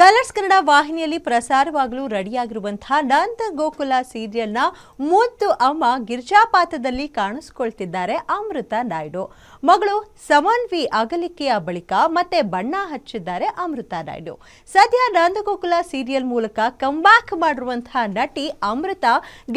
Colours Kannada ವಾಹಿನಿಯಲ್ಲಿ ಪ್ರಸಾರವಾಗಲು ರೆಡಿಯಾಗಿರುವಂತಹ ನಂದ ಗೋಕುಲ ಸೀರಿಯಲ್ನ ಮುದ್ದು ಅಮ್ಮ ಗಿರ್ಜಾಪಾತದಲ್ಲಿ ಕಾಣಿಸಿಕೊಳ್ತಿದ್ದಾರೆ ಅಮೃತ ನಾಯ್ಡು. ಮಗಳು ಸಮನ್ವಿ ಅಗಲಿಕೆಯ ಬಳಿಕ ಮತ್ತೆ ಬಣ್ಣ ಹಚ್ಚಿದ್ದಾರೆ ಅಮೃತ ನಾಯ್ಡು. ಸದ್ಯ ನಂದಗೋಕುಲ ಸೀರಿಯಲ್ ಮೂಲಕ ಕಂಬ್ಯಾಕ್ ಮಾಡಿರುವಂತಹ ನಟಿ ಅಮೃತ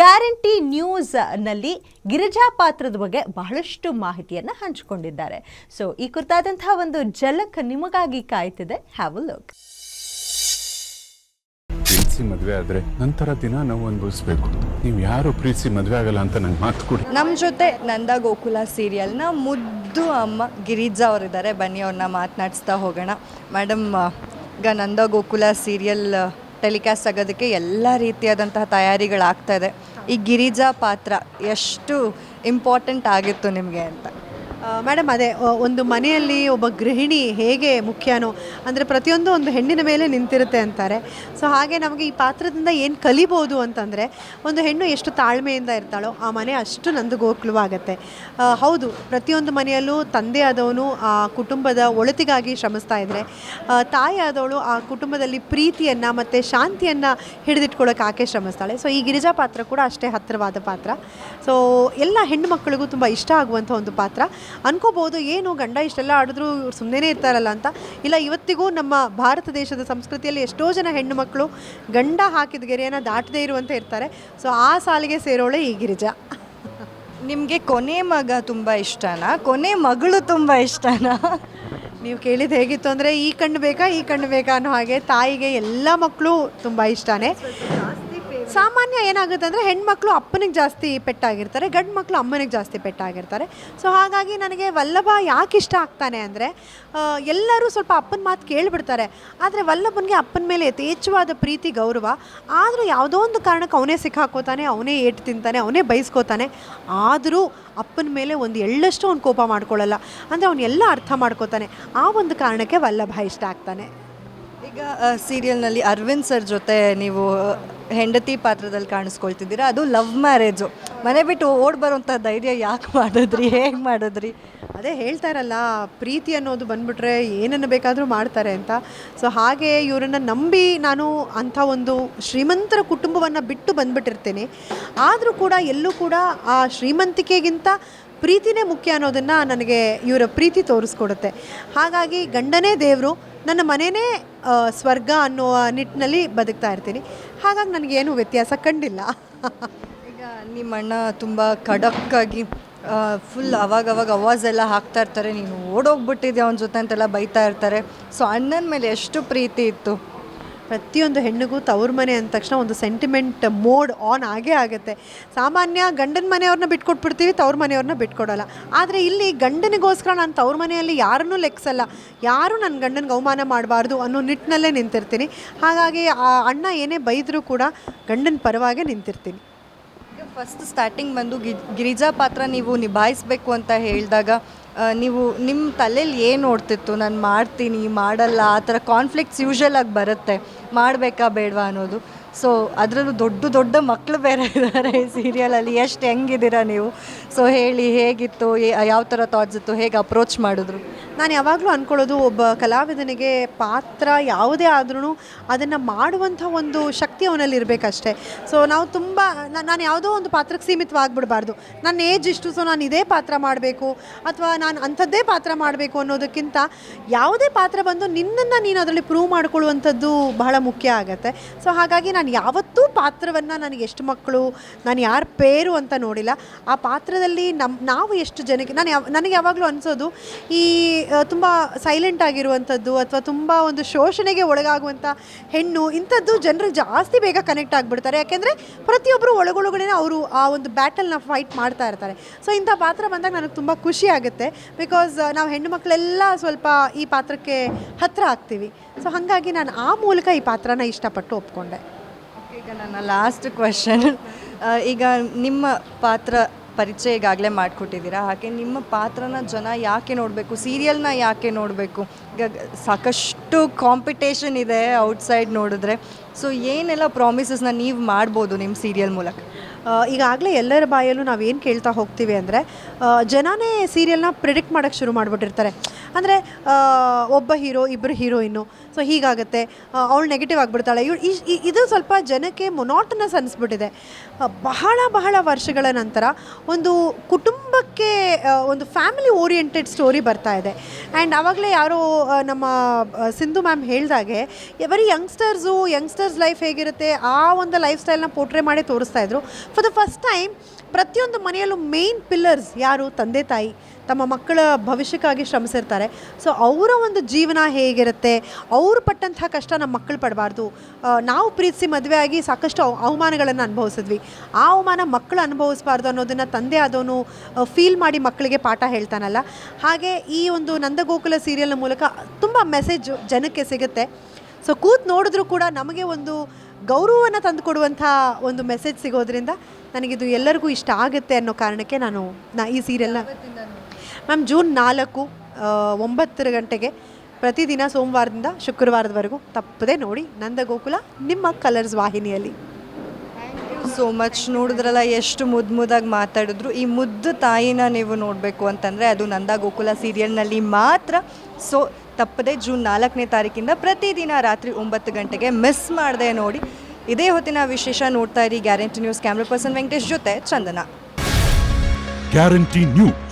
ಗ್ಯಾರಂಟಿ ನ್ಯೂಸ್ನಲ್ಲಿ ಗಿರಿಜಾ ಪಾತ್ರದ ಬಗ್ಗೆ ಬಹಳಷ್ಟು ಮಾಹಿತಿಯನ್ನು ಹಂಚಿಕೊಂಡಿದ್ದಾರೆ. ಸೊ ಈ ಕುರಿತಾದಂತಹ ಒಂದು ಜಲಕ್ ನಿಮಗಾಗಿ ಕಾಯ್ತಿದೆ. ಹ್ಯಾವ್ ಅ ಲುಕ್ ಪ್ರೀತಿಸಿ ಮದುವೆ ಆದ್ರೆ ನಂತರ ದಿನ ನಾವು ಅನುಭವಿಸ್ಬೇಕು. ನೀವು ಯಾರು ಪ್ರೀತಿಸಿ ಮದುವೆ ಆಗಲ್ಲ ಅಂತ ನಂಗೆ ಮಾತು ಕೊಡಿ. ನಮ್ಮ ಜೊತೆ ನಂದ ಗೋಕುಲ ಸೀರಿಯಲ್ನ ಮುದ್ದು ಅಮ್ಮ ಗಿರಿಜಾ ಅವರಿದ್ದಾರೆ ಬನ್ನಿ ಅವ್ರನ್ನ ಮಾತನಾಡಿಸ್ತಾ ಹೋಗೋಣ. ಮೇಡಮ್ ಈಗ ನಂದ ಗೋಕುಲ ಸೀರಿಯಲ್ ಟೆಲಿಕಾಸ್ಟ್ ಆಗೋದಕ್ಕೆ ಎಲ್ಲ ರೀತಿಯಾದಂತಹ ತಯಾರಿಗಳಾಗ್ತಾ ಇದೆ. ಈ ಗಿರಿಜಾ ಪಾತ್ರ ಎಷ್ಟು ಇಂಪಾರ್ಟೆಂಟ್ ಆಗಿತ್ತು ನಿಮಗೆ ಅಂತ? ಮೇಡಮ್, ಅದೇ ಒಂದು ಮನೆಯಲ್ಲಿ ಒಬ್ಬ ಗೃಹಿಣಿ ಹೇಗೆ ಮುಖ್ಯನೋ, ಅಂದರೆ ಪ್ರತಿಯೊಂದು ಒಂದು ಹೆಣ್ಣಿನ ಮೇಲೆ ನಿಂತಿರುತ್ತೆ ಅಂತಾರೆ. ಸೊ ಹಾಗೆ ನಮಗೆ ಈ ಪಾತ್ರದಿಂದ ಏನು ಕಲಿಬೋದು ಅಂತಂದರೆ, ಒಂದು ಹೆಣ್ಣು ಎಷ್ಟು ತಾಳ್ಮೆಯಿಂದ ಇರ್ತಾಳೋ, ಆ ಮನೆ ಅಷ್ಟು ನಂದು ಗೋಕುಲವಾಗತ್ತೆ ಹೌದು, ಪ್ರತಿಯೊಂದು ಮನೆಯಲ್ಲೂ ತಂದೆ ಆದವನು ಆ ಕುಟುಂಬದ ಒಳತಿಗಾಗಿ ಶ್ರಮಿಸ್ತಾ ಇದ್ದರೆ ತಾಯಿ ಆದವಳು ಆ ಕುಟುಂಬದಲ್ಲಿ ಪ್ರೀತಿಯನ್ನು ಮತ್ತು ಶಾಂತಿಯನ್ನು ಹಿಡಿದಿಟ್ಕೊಳ್ಳೋಕೆ ಆಕೆ ಶ್ರಮಿಸ್ತಾಳೆ. ಸೊ ಈ ಗಿರಿಜಾ ಪಾತ್ರ ಕೂಡ ಅಷ್ಟೇ ಹತ್ತಿರವಾದ ಪಾತ್ರ. ಸೊ ಎಲ್ಲ ಹೆಣ್ಣು ಮಕ್ಕಳಿಗೂ ತುಂಬ ಇಷ್ಟ ಆಗುವಂಥ ಒಂದು ಪಾತ್ರ. ಅನ್ಕೋಬೋದು ಏನು ಗಂಡ ಇಷ್ಟೆಲ್ಲ ಆಡಿದ್ರು ಇವ್ರು ಸುಮ್ಮನೆ ಇರ್ತಾರಲ್ಲ ಅಂತ. ಇಲ್ಲ ಇವತ್ತಿಗೂ ನಮ್ಮ ಭಾರತ ದೇಶದ ಸಂಸ್ಕೃತಿಯಲ್ಲಿ ಎಷ್ಟೋ ಜನ ಹೆಣ್ಣು ಮಕ್ಕಳು ಗಂಡ ಹಾಕಿದ ಗೆರೆಯನ್ನು ದಾಟದೇ ಇರುವಂತ ಇರ್ತಾರೆ. ಸೊ ಆ ಸಾಲಿಗೆ ಸೇರೋಳೆ ಈ ಗಿರಿಜಾ. ನಿಮಗೆ ಕೊನೆ ಮಗ ತುಂಬ ಇಷ್ಟನಾ? ಕೊನೆ ಮಗಳು ತುಂಬ ಇಷ್ಟನಾ? ನೀವು ಕೇಳಿದ್ದು ಹೇಗಿತ್ತು ಅಂದರೆ ಈ ಕಣ್ಣು ಬೇಕಾ ಈ ಕಣ್ಣು ಬೇಕಾ ಅನ್ನೋ ಹಾಗೆ ತಾಯಿಗೆ ಎಲ್ಲ ಮಕ್ಕಳು ತುಂಬ ಇಷ್ಟನೇ. ಸಾಮಾನ್ಯ ಏನಾಗುತ್ತೆ ಅಂದರೆ ಹೆಣ್ಮಕ್ಳು ಅಪ್ಪನಿಗೆ ಜಾಸ್ತಿ ಪೆಟ್ಟಾಗಿರ್ತಾರೆ ಗಂಡು ಮಕ್ಕಳು ಅಮ್ಮನಿಗೆ ಜಾಸ್ತಿ ಪೆಟ್ಟಾಗಿರ್ತಾರೆ. ಸೊ ಹಾಗಾಗಿ ನನಗೆ ವಲ್ಲಭ ಯಾಕೆ ಇಷ್ಟ ಆಗ್ತಾನೆ ಅಂದರೆ ಎಲ್ಲರೂ ಸ್ವಲ್ಪ ಅಪ್ಪನ ಮಾತು ಕೇಳಿಬಿಡ್ತಾರೆ. ಆದರೆ ವಲ್ಲಭನಿಗೆ ಅಪ್ಪನ ಮೇಲೆ ಯಥೇಚ್ಛವಾದ ಪ್ರೀತಿ, ಗೌರವ, ಆದರೂ ಯಾವುದೋ ಒಂದು ಕಾರಣಕ್ಕೆ ಅವನೇ ಸಿಕ್ಕಾಕೋತಾನೆ, ಅವನೇ ಏಟು ತಿಂತಾನೆ, ಅವನೇ ಬಯಸ್ಕೋತಾನೆ ಆದರೂ ಅಪ್ಪನ ಮೇಲೆ ಒಂದು ಎಳ್ಳಷ್ಟು ಅವ್ನು ಕೋಪ ಮಾಡ್ಕೊಳ್ಳಲ್ಲ. ಅಂದರೆ ಅವನು ಎಲ್ಲ ಅರ್ಥ ಮಾಡ್ಕೋತಾನೆ. ಆ ಒಂದು ಕಾರಣಕ್ಕೆ ವಲ್ಲಭ ಇಷ್ಟ ಆಗ್ತಾನೆ. ಈಗ ಸೀರಿಯಲ್ನಲ್ಲಿ ಅರವಿಂದ್ ಸರ್ ಜೊತೆ ನೀವು ಹೆಂಡತಿ ಪಾತ್ರದಲ್ಲಿ ಕಾಣಿಸ್ಕೊಳ್ತಿದ್ದೀರಾ? ಅದು ಲವ್ ಮ್ಯಾರೇಜು. ಮನೆ ಬಿಟ್ಟು ಓಡ್ ಬರೋಂಥ ಧೈರ್ಯ ಯಾಕೆ ಮಾಡಿದ್ರಿ? ಹೇಗೆ ಮಾಡಿದ್ರಿ? ಅದೇ ಹೇಳ್ತಾ ಇರಲ್ಲ, ಪ್ರೀತಿ ಅನ್ನೋದು ಬಂದ್ಬಿಟ್ರೆ ಏನನ್ನು ಬೇಕಾದರೂ ಮಾಡ್ತಾರೆ ಅಂತ. ಸೊ ಹಾಗೆ ಇವರನ್ನು ನಂಬಿ ನಾನು ಅಂಥ ಒಂದು ಶ್ರೀಮಂತರ ಕುಟುಂಬವನ್ನು ಬಿಟ್ಟು ಬಂದ್ಬಿಟ್ಟಿರ್ತೀನಿ. ಆದರೂ ಕೂಡ ಎಲ್ಲೂ ಕೂಡ ಆ ಶ್ರೀಮಂತಿಕೆಗಿಂತ ಪ್ರೀತಿನೇ ಮುಖ್ಯ ಅನ್ನೋದನ್ನು ನನಗೆ ಇವರ ಪ್ರೀತಿ ತೋರಿಸ್ಕೊಡುತ್ತೆ. ಹಾಗಾಗಿ ಗಂಡನೇ ದೇವರು, ನನ್ನ ಮನೆಯೇ ಸ್ವರ್ಗ ಅನ್ನುವ ನಿಟ್ಟಿನಲ್ಲಿ ಬದುಕ್ತಾ ಇರ್ತೀನಿ. ಹಾಗಾಗಿ ನನಗೇನು ವ್ಯತ್ಯಾಸ ಕಂಡಿಲ್ಲ. ಈಗ ನಿಮ್ಮ ಅಣ್ಣ ತುಂಬ ಖಡಕ್ಕಾಗಿ ಫುಲ್ ಅವಾಗವಾಗ ಅವಾಜ್ ಎಲ್ಲ ಹಾಕ್ತಾ ಇರ್ತಾರೆ. ನೀನು ಓಡೋಗ್ಬಿಟ್ಟಿದ್ದೆ ಅವನ ಜೊತೆ ಅಂತೆಲ್ಲ ಬೈತಾ ಇರ್ತಾರೆ. ಸೊ ಅಣ್ಣನ ಮೇಲೆ ಎಷ್ಟು ಪ್ರೀತಿ ಇತ್ತು? ಪ್ರತಿಯೊಂದು ಹೆಣ್ಣಿಗೂ ತವ್ರ ಮನೆ ಅಂದ ತಕ್ಷಣ ಒಂದು ಸೆಂಟಿಮೆಂಟ್ ಮೋಡ್ ಆನ್ ಆಗೇ ಆಗುತ್ತೆ. ಸಾಮಾನ್ಯ ಗಂಡನ ಮನೆಯವ್ರನ್ನ ಬಿಟ್ಕೊಟ್ಬಿಡ್ತೀವಿ, ತವ್ರ ಮನೆಯವ್ರನ್ನ ಬಿಟ್ಕೊಡೋಲ್ಲ. ಆದರೆ ಇಲ್ಲಿ ಗಂಡನಿಗೋಸ್ಕರ ನಾನು ತವ್ರ ಮನೆಯಲ್ಲಿ ಯಾರನ್ನೂ ಲೆಕ್ಸಲ್ಲ. ಯಾರೂ ನನ್ನ ಗಂಡನಿಗೆ ಅವಮಾನ ಮಾಡಬಾರ್ದು ಅನ್ನೋ ನಿಟ್ಟಿನಲ್ಲೇ ನಿಂತಿರ್ತೀನಿ. ಹಾಗಾಗಿ ಆ ಅಣ್ಣ ಏನೇ ಬೈದರೂ ಕೂಡ ಗಂಡನ ಪರವಾಗೇ ನಿಂತಿರ್ತೀನಿ. ಫಸ್ಟ್ ಸ್ಟಾರ್ಟಿಂಗ್ ಬಂದು ಗಿರಿಜಾ ಪಾತ್ರ ನೀವು ನಿಭಾಯಿಸಬೇಕು ಅಂತ ಹೇಳಿದಾಗ ನೀವು ನಿಮ್ಮ ತಲೆಯಲ್ಲಿ ಏನು ಓಡ್ತಿತ್ತು? ನಾನು ಮಾಡ್ತೀನಿ, ಮಾಡಲ್ಲ, ಆ ಥರ ಕಾನ್ಫ್ಲಿಕ್ಟ್ಸ್ ಯೂಶಲ್ ಆಗಿ ಬರುತ್ತೆ. ಮಾಡಬೇಕಾ ಬೇಡವಾ ಅನ್ನೋದು. ಸೊ ಅದರಲ್ಲೂ ದೊಡ್ಡ ದೊಡ್ಡ ಮಕ್ಕಳು ಬೇರೆ ಇದ್ದಾರೆ ಈ ಸೀರಿಯಲಲ್ಲಿ ಎಷ್ಟು ಹೆಂಗಿದ್ದೀರಾ ನೀವು? ಸೊ ಹೇಳಿ, ಹೇಗಿತ್ತು? ಯಾವ ಥರ ಥಾಟ್ಸ್ ಇತ್ತು? ಹೇಗೆ ಅಪ್ರೋಚ್ ಮಾಡಿದ್ರು? ನಾನು ಯಾವಾಗಲೂ ಅಂದ್ಕೊಳ್ಳೋದು ಒಬ್ಬ ಕಲಾವಿದನಿಗೆ ಪಾತ್ರ ಯಾವುದೇ ಆದ್ರೂ ಅದನ್ನು ಮಾಡುವಂಥ ಒಂದು ಶಕ್ತಿ ಅವನಲ್ಲಿ ಇರಬೇಕಷ್ಟೇ. ಸೊ ನಾವು ತುಂಬ ನಾನು ಯಾವುದೋ ಒಂದು ಪಾತ್ರಕ್ಕೆ ಸೀಮಿತವಾಗ್ಬಿಡಬಾರ್ದು. ನನ್ನ ಏಜ್ ಇಷ್ಟು ಸೊ ನಾನು ಇದೇ ಪಾತ್ರ ಮಾಡಬೇಕು ಅಥವಾ ನಾನು ಅಂಥದ್ದೇ ಪಾತ್ರ ಮಾಡಬೇಕು ಅನ್ನೋದಕ್ಕಿಂತ ಯಾವುದೇ ಪಾತ್ರ ಬಂದು ನಿನ್ನನ್ನು ನೀನು ಅದರಲ್ಲಿ ಪ್ರೂವ್ ಮಾಡಿಕೊಳ್ಳುವಂಥದ್ದು ಬಹಳ ಮುಖ್ಯ ಆಗುತ್ತೆ. ಸೊ ಹಾಗಾಗಿ ನಾನು ಯಾವತ್ತೂ ಪಾತ್ರವನ್ನು ನನಗೆ ಎಷ್ಟು ಮಕ್ಕಳು, ನಾನು ಯಾರ ಪೇರು ಅಂತ ನೋಡಿಲ್ಲ. ಆ ಪಾತ್ರದಲ್ಲಿ ನಮ್ಮ ನಾವು ಎಷ್ಟು ಜನಕ್ಕೆ, ನಾನು ಯಾವ, ನನಗೆ ಯಾವಾಗಲೂ ಅನಿಸೋದು ಈ ತುಂಬ ಸೈಲೆಂಟ್ ಆಗಿರುವಂಥದ್ದು ಅಥವಾ ತುಂಬ ಒಂದು ಶೋಷಣೆಗೆ ಒಳಗಾಗುವಂಥ ಹೆಣ್ಣು, ಇಂಥದ್ದು ಜನರು ಜಾಸ್ತಿ ಬೇಗ ಕನೆಕ್ಟ್ ಆಗಿಬಿಡ್ತಾರೆ. ಯಾಕೆಂದರೆ ಪ್ರತಿಯೊಬ್ಬರು ಒಳಗೊಳಗಡೆ ಅವರು ಆ ಒಂದು ಬ್ಯಾಟಲ್ನ ಫೈಟ್ ಮಾಡ್ತಾ ಇರ್ತಾರೆ. ಸೊ ಇಂಥ ಪಾತ್ರ ಬಂದಾಗ ನನಗೆ ತುಂಬ ಖುಷಿ ಆಗುತ್ತೆ. ಬಿಕಾಸ್ ನಾವು ಹೆಣ್ಣು ಮಕ್ಕಳೆಲ್ಲ ಸ್ವಲ್ಪ ಈ ಪಾತ್ರಕ್ಕೆ ಹತ್ತಿರ ಆಗ್ತೀವಿ. ಸೊ ಹಾಗಾಗಿ ನಾನು ಆ ಮೂಲಕ ಈ ಪಾತ್ರನ ಇಷ್ಟಪಟ್ಟು ಒಪ್ಕೊಂಡೆ. ಈಗ ನನ್ನ ಲಾಸ್ಟ್ ಕ್ವೆಶನ್ ಈಗ ನಿಮ್ಮ ಪಾತ್ರ ಪರಿಚಯ ಈಗಾಗಲೇ ಮಾಡಿಕೊಟ್ಟಿದ್ದೀರಾ? ಹಾಗೆ ನಿಮ್ಮ ಪಾತ್ರನ ಜನ ಯಾಕೆ ನೋಡಬೇಕು? ಸೀರಿಯಲ್ನ ಯಾಕೆ ನೋಡಬೇಕು? ಈಗ ಸಾಕಷ್ಟು ಕಾಂಪಿಟೇಷನ್ ಇದೆ ಔಟ್ಸೈಡ್ ನೋಡಿದ್ರೆ. ಸೊ ಏನೆಲ್ಲ ಪ್ರಾಮಿಸಸ್ನ ನೀವು ಮಾಡ್ಬೋದು ನಿಮ್ಮ ಸೀರಿಯಲ್ ಮೂಲಕ? ಈಗಾಗಲೇ ಎಲ್ಲರ ಬಾಯಲ್ಲೂ ನಾವೇನು ಕೇಳ್ತಾ ಹೋಗ್ತೀವಿ ಅಂದರೆ ಜನನೇ ಸೀರಿಯಲ್ನ ಪ್ರಿಡಿಕ್ಟ್ ಮಾಡೋಕ್ಕೆ ಶುರು ಮಾಡಿಬಿಟ್ಟಿರ್ತಾರೆ. ಅಂದರೆ ಒಬ್ಬ ಹೀರೋ ಇಬ್ಬರು ಹೀರೋಯಿನ್ನು. ಸೊ, ಹೀಗಾಗುತ್ತೆ. ಅವಳು ನೆಗೆಟಿವ್ ಆಗಿಬಿಡ್ತಾಳೆ. ಇವ್ ಇ- ಇ- ಇದು ಸ್ವಲ್ಪ ಜನಕ್ಕೆ ಮೊನಾಟನಸ್ ಅನಿಸ್ಬಿಟ್ಟಿದೆ. ಬಹಳ ಬಹಳ ವರ್ಷಗಳ ನಂತರ ಒಂದು ಕುಟುಂಬಕ್ಕೆ ಒಂದು ಫ್ಯಾಮಿಲಿ ಓರಿಯೆಂಟೆಡ್ ಸ್ಟೋರಿ ಬರ್ತಾ ಇದೆ. ಆ್ಯಂಡ್ ಆವಾಗಲೇ ಯಾರೋ ನಮ್ಮ ಸಿಂಧು ಮ್ಯಾಮ್ ಹೇಳ್ದಾಗೆ ಬರೀ ಯಂಗ್ಸ್ಟರ್ಸು ಯಂಗ್ಸ್ಟರ್ಸ್ ಲೈಫ್ ಹೇಗಿರುತ್ತೆ? ಆ ಒಂದು ಲೈಫ್ ಸ್ಟೈಲ್ನ ಪೋರ್ಟ್ರೇ ಮಾಡಿ ತೋರಿಸ್ತಾ ಇದ್ರು. ಫಾರ್ ದ ಫಸ್ಟ್ ಟೈಮ್ ಪ್ರತಿಯೊಂದು ಮನೆಯಲ್ಲೂ ಮೇನ್ ಪಿಲ್ಲರ್ಸ್ ಯಾರು? ತಂದೆ, ತಾಯಿ. ತಮ್ಮ ಮಕ್ಕಳ ಭವಿಷ್ಯಕ್ಕಾಗಿ ಶ್ರಮಿಸಿರ್ತಾರೆ. ಸೊ ಅವರ ಒಂದು ಜೀವನ ಹೇಗಿರುತ್ತೆ? ಅವರು ಪಟ್ಟಂತಹ ಕಷ್ಟ ನಮ್ಮ ಮಕ್ಕಳು ಪಡಬಾರ್ದು. ನಾವು ಪ್ರೀತಿಸಿ ಮದುವೆ ಆಗಿ ಸಾಕಷ್ಟು ಅವ- ಅವಮಾನಗಳನ್ನು ಅನುಭವಿಸಿದ್ವಿ. ಆ ಅವಮಾನ ಮಕ್ಕಳು ಅನುಭವಿಸಬಾರ್ದು ಅನ್ನೋದನ್ನು ತಂದೆ ಆದವನು ಫೀಲ್ ಮಾಡಿ ಮಕ್ಕಳಿಗೆ ಪಾಠ ಹೇಳ್ತಾನಲ್ಲ. ಹಾಗೆ ಈ ಒಂದು ನಂದಗೋಕುಲ ಸೀರಿಯಲ್ನ ಮೂಲಕ ತುಂಬ ಮೆಸೇಜ್ ಜನಕ್ಕೆ ಸಿಗುತ್ತೆ. ಸೊ ಕೂತ್ ನೋಡಿದ್ರೂ ಕೂಡ ನಮಗೆ ಒಂದು ಗೌರವವನ್ನು ತಂದುಕೊಡುವಂಥ ಒಂದು ಮೆಸೇಜ್ ಸಿಗೋದ್ರಿಂದ ನನಗಿದು ಎಲ್ಲರಿಗೂ ಇಷ್ಟ ಆಗುತ್ತೆ ಅನ್ನೋ ಕಾರಣಕ್ಕೆ ನಾನು ನಾ ಈ ಸೀರಿಯಲ್ನ ಮ್ಯಾಮ್ ಜೂನ್ ನಾಲ್ಕು ಒಂಬತ್ತರ ಗಂಟೆಗೆ ಪ್ರತಿದಿನ ಸೋಮವಾರದಿಂದ ಶುಕ್ರವಾರದವರೆಗೂ ತಪ್ಪದೆ ನೋಡಿ ನಂದಗೋಕುಲ ನಿಮ್ಮ ಕಲರ್ಸ್ ವಾಹಿನಿಯಲ್ಲಿ. ಸೋ ಮಚ್ ನೋಡಿದ್ರಲ್ಲ ಎಷ್ಟು ಮುದ್ದು ಮುದ್ದಾಗಿ ಮಾತಾಡಿದ್ರು. ಈ ಮುದ್ದು ತಾಯಿನ ನೀವು ನೋಡಬೇಕು ಅಂತಂದರೆ ಅದು ನಂದ ಗೋಕುಲ ಸೀರಿಯಲ್ನಲ್ಲಿ ಮಾತ್ರ. ಸೊ ತಪ್ಪದೆ ಜೂನ್ ನಾಲ್ಕನೇ ತಾರೀಕಿಂದ ಪ್ರತಿದಿನ ರಾತ್ರಿ ಒಂಬತ್ತು ಗಂಟೆಗೆ ಮಿಸ್ ಮಾಡದೆ ನೋಡಿ. ಇದೇ ಹೊತ್ತಿನ ವಿಶೇಷ ನೋಡ್ತಾ ಇರಿ. Guarantee news camera person Venkatesh ಜೊತೆ ಚಂದನ. Guarantee news.